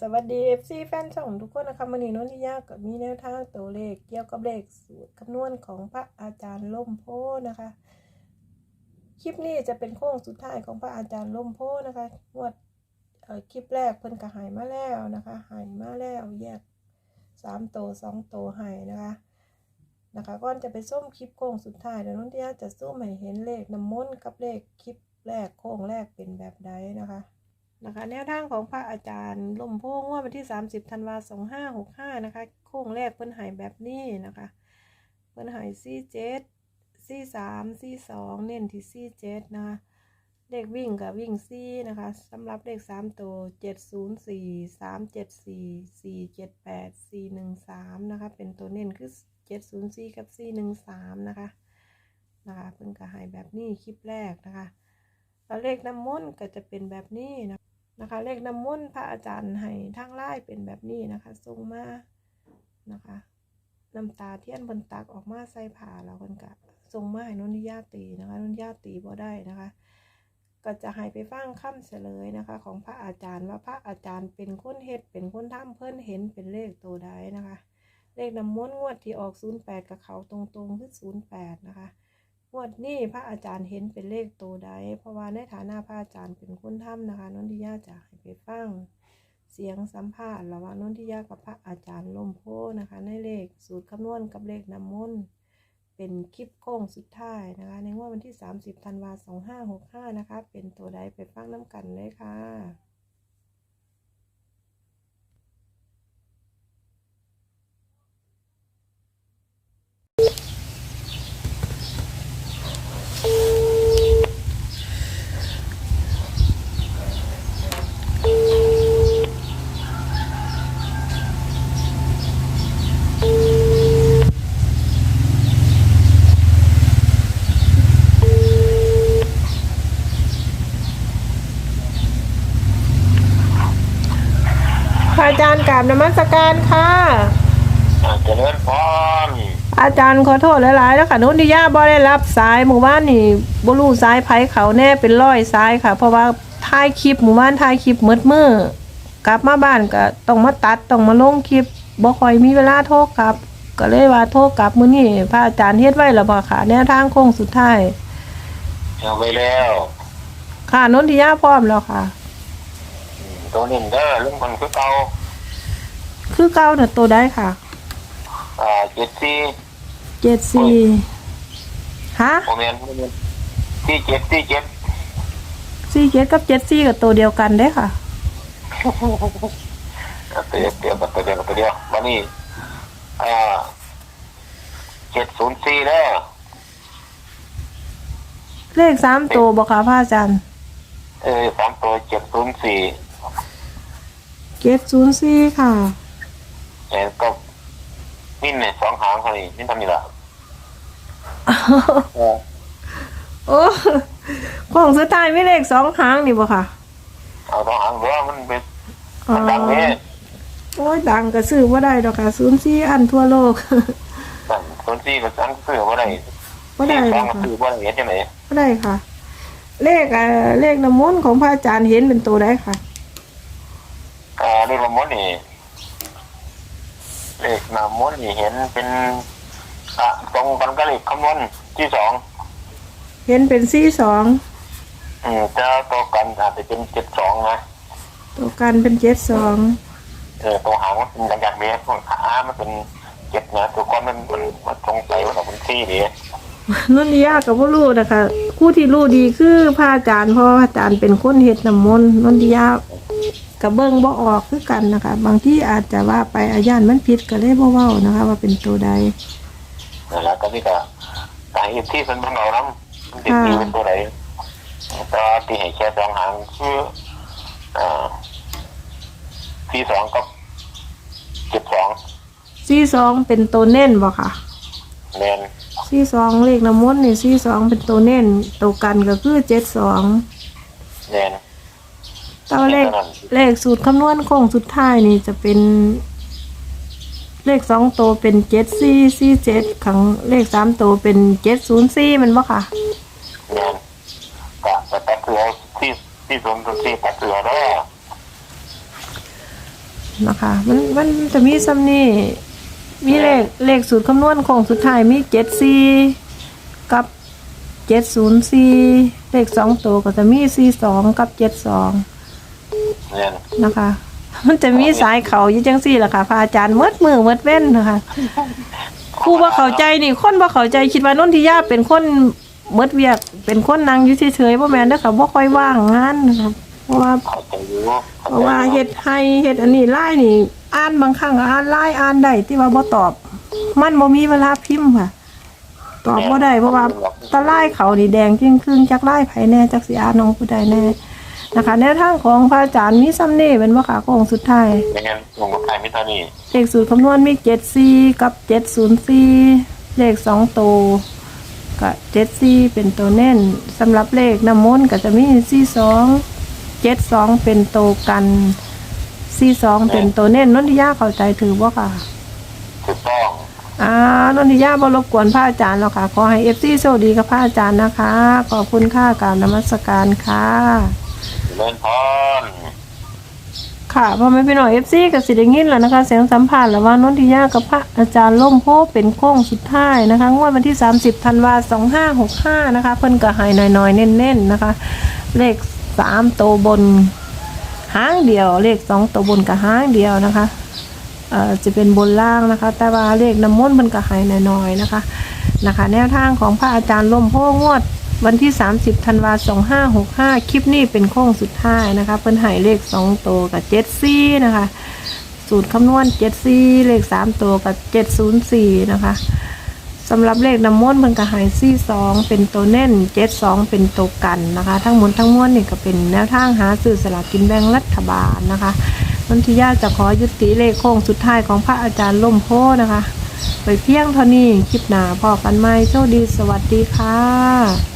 สวัสดี FC แฟนช่องทุกคนนะคะวันนี้น้องทิยากับมีแนวทางตัวเลขเกี่ยวกับเลขสูตรคำนวณของพระอาจารย์ล่มโพนะคะ คลิปนี้จะเป็นโค้งสุดท้ายของพระอาจารย์ล่มโพนะคะงวดคลิปแรกเพิ่นก็หายมาแล้วนะคะหายมาแล้วแยกสามโตวสองโตวหายนะคะนะคะก่อนจะไปส้มคลิปโค้งสุดท้ายเดี๋ยวน้องทิยากจะสู้ให้เห็นเลขน้ำมนต์กับเลขคลิปแรกโค้งแรกเป็นแบบใดนะคะ นะคะ แนวทางของพระอาจารย์ลมโพงว่าวันที่ 30ธันวาสองห้าหกห้านะคะ โค้งแรกเพิ่นหายแบบนี้นะคะ เพิ่นหายซี่เจ็ดซี่สามซี่สองเน้นที่ซี่เจ็ดนะคะเลขวิ่งกับวิ่งซี่นะคะสำหรับเลขสามตัวเจ็ดศูนย์สี่สามเจ็ดสี่สี่เจ็ดแปดสี่หนึ่งสามนะคะ เป็นตัวเน้นคือเจ็ดศูนย์สี่กับสี่หนึ่งสามนะคะนะคะเพิ่นก็หายแบบนี้คลิปแรกนะคะแล้วเลขน้ำมนต์ก็จะเป็นแบบนี้นะ นะคะ เลขน้ำมนต์พระอาจารย์ให้ทางไล่เป็นแบบนี้นะคะทรงมานะคะน้ำตาเทียนบนตักออกมาใส่ผ่าแล้วคนกะทรงมาให้นนทิยาตีนะคะนนทิยาตีบ่ได้นะคะ ก็จะให้ไปฟังคำเฉลยนะคะ ของพระอาจารย์ว่าพระอาจารย์เป็นคนเฮ็ดเป็นคนทำเพิ่นเห็นเป็นเลขตัวใดนะคะ เลขน้ำมนต์งวดที่ออก 08 กับเขาตรงๆคือ08 นะคะ วดนี้พระอาจารย์เห็นเป็นเลขตัวใด เพราะว่าในฐานะพระอาจารย์เป็นคนทำนะคะนนทิยาจะให้ไปฟังเสียงสัมภาษณ์ระหว่างนนทิยากับพระอาจารย์ลมโพนะคะ ในเลขสูตรคำนวณกับเลขน้ำมนต์เป็นคลิปโค้งสุดท้ายนะคะ ในงวดวันที่ 30ธันวาคม2565 นะคะ เป็นตัวใดไปฟังน้ำกันเลยค่ะ อาจารย์กราบนมัสการค่ะ อ่าเจริญพรอาจารย์ขอโทษหลายๆแล้วค่ะนุนทิยาบ่ได้รับสายหมู่บ้านนี่บ่รู้สายไผเขาแน่เป็นร้อยสายค่ะ เพราะว่าถ่ายคลิปหมู่บ้านถ่ายคลิปมืดมือกลับมาบ้านก็ต้องมาตัดต้องมาลงคลิปบ่ค่อยมีเวลาโทรกลับ ก็เลยว่าโทรกลับมื้อนี้พระอาจารย์เฮ็ดไว้แล้วบ่ค่ะ แนวทางโค้งสุดท้ายเอาไปแล้วค่ะนุนทิยาพร้อมแล้วค่ะอืมตัวนี้เด้อเรื่องคนคือเก่า คือเก่าน่ะตัวได้ค่ะอ่าเจ็ดสี่74ฮะโมเมนต์ที่เจ็ดที่เจ็ด47กับ74ก็ตัวเดียวกันเด้ค่ะอ่าตัวเดียวเดียวกับตัวเดียวกับตัวเดียววันนี้อ่าเจ็ดศูนย์สี่แล้วเลขสามตัวบ่ค่ะพระอาจารย์เออสามตัวเจ็ดศูนย์สี่704ค่ะ เออก็นิ่เนี่ยสองหางเท่านี้นี่ทำนี่ละเออโอ้ของสุดท้ายไม่เลขสองหางนี่บ่ค่ะเอาสองหางเพราะว่ามันเป็นอ๋อมันดังเนี่ยโอ้ยดังก็ซื้อว่าได้ดอกค่ะศูนย์สี่อันทั่วโลกสั่นศูนย์สี่กับสันซื้อว่าได้ว่าได้สดอองกก็ค่ะซื้อว่าได้เห็นจังไหนว่าได้ค่ะ เลขเอ่อเลขน้ำมนต์ของพระอาจารย์เห็นเป็นตัวได้ค่ะ อ่าเลขละมดนี่ เลขนามดนี่เห็นเป็นอะตรงกันกับเลขคำนวณที่สองเห็นเป็นสี่สองอืมจะตัวกันอาจจะเป็นเจ็ดสองนะตัวกันเป็นเจ็ดสองเออตัวหางมันเป็นหลังจากนี้ตัวขามันเป็นเจ็ดนะตัวก้อนมันมันมันตรงใจว่าเป็นสี่ดีนั่นนี่ยากกับว่ารู้นะคะผู้ที่รู้ดีคือพระอาจารย์เพราะว่าพระอาจารย์เป็นคนเฮ็ดน้ำมนต์นั่นที่ยาก กับเบิ้งบ่ออกคือกันนะคะ บางที่อาจจะว่าไปอาญานมันผิดก็เลยบ่เว้านะคะ ว่าเป็นตัวใดนั่นแหละก็นี่ก็สายที่เป็นบ้านเราน้ำมันติดดีเป็นตัวไหนก็ที่ให้แค่สองหางคืออ่าที่สองกับเจ็ดสองสี่สองเป็นตัวเน่นบ่ค่ะเนียนสี่สองเลขน้ำมนต์นี่สี่สองเป็นตัวเน่นตัวกันก็คือเจ็ดสองเนียน แต่ว่าเลขเลขสูตรคำนวณโค้งสุดท้ายนี่จะเป็น เลขสองตัวเป็นเจ็ดสี่สี่เจ็ดขังเลขสามตัวเป็นเจ็ดศูนย์สี่มันบ่ค่ะเนียนกะแต่แต่เกลือที่ที่สมทุนที่แต่เกลือได้อนะคะ มันมันจะมีซ้ำนี่มีเลขเลขสูตรคำนวณของสุดท้ายมีเจ็ดสี่กับเจ็ดศูนย์สี่เลขสองตัวก็จะมีสี่สองกับเจ็ดสอง เนี่ยนะคะ มันจะมีสายเขาอยู่จังสี่แหละค่ะพระอาจารย์เมืดมือเมืดเว้นนะคะครูบ่เข้าใจนี่คนบ่เข้าใจคิดว่านนทิยาเป็นคนเมืดเวียก เป็นคนนางอยู่เฉยๆบ่แม่นเด้อค่ะบ่ค่อยว่างงานนะคะเพราะว่าเข้าใจอยู่เพราะว่าเฮ็ดให้เฮ็ดอันนี้ไล่นี่ อ่านบางครั้งก็อ่านไล่อ่านได้ที่ว่าบ่ตอบ มันบ่มีเวลาพิมพ์ค่ะ ตอบบ่ได้เพราะว่าตะไล่เขานี่แดงจริงครึ่งจักไล่ไผแน่จักสิอ่านน้องผู้ใดแน่ นะคะ แนวทางของพระอาจารย์มีซ้ำนี่เป็นบ่ค่ะโค้งสุดท้ายไม่งั้นหลวงพ่อไทยมิตรนี่เลขสูตรคำนวณมี74กับ704เลข2ตัวก็74เป็นตัวเน่นสำหรับเลขน้ำมนต์ก็จะมี42 72เป็นตัวกัน42เป็นตัวเน่นนนทิยาเข้าใจถือบ่ค่ะถูกต้องอ่านนทิยาบรบกวนพระอาจารย์แล้วค่ะ ขอให้เอฟซีโชคดีกับพระอาจารย์นะคะ ขอบคุณค่ากรารนมัสการค่ะ เล่นพรค่ะพอไม่เป็นหน่อยเอฟซีกับสิไดงินแล้วนะคะเสียงสัมผัสแล้วว่านนทิยากับพระอาจารย์ล่มโพเป็นโค้งสุดท้ายนะคะงวดวันที่ 30ธันวา2565นะคะ เพิ่นก็ให้หน่อยๆ เน้นๆนะคะ เลข3ตัวบนหางเดียว เลข2ตัวบนกับหางเดียวนะคะเอ่อจะเป็นบนล่างนะคะ แต่ว่าเลขน้ำมนต์มันก็หายน้อยๆนะคะนะคะ แนวทางของพระอาจารย์ลมโพงวด วันที่ 30ธันวาคม2565คลิปนี้เป็นโค้งสุดท้ายนะคะ เพิ่นใหายเลข2ตัวกับ7ซี่นะคะ สูตรคำนวณ7ซี่เลข3ตัวกับ704นย์สี่นะคะสำหรับเลขน้ำมนต์เพิ่นก็ใหายซี่2เป็นตัวเน่น72เป็นตัวกันนะคะ ทั้งหมดทั้งมวลนี่ก็เป็นแนวทางหาสื่อสลากกินแบ่งรัฐบาลนะคะนนทิยาจะขอยุติเลขโค้งสุดท้ายของพระอาจารย์ล่มโพนะคะ ไปเพียงเท่านี้คลิปหนาพอกันไหมโชคดีสวัสดีค่ะ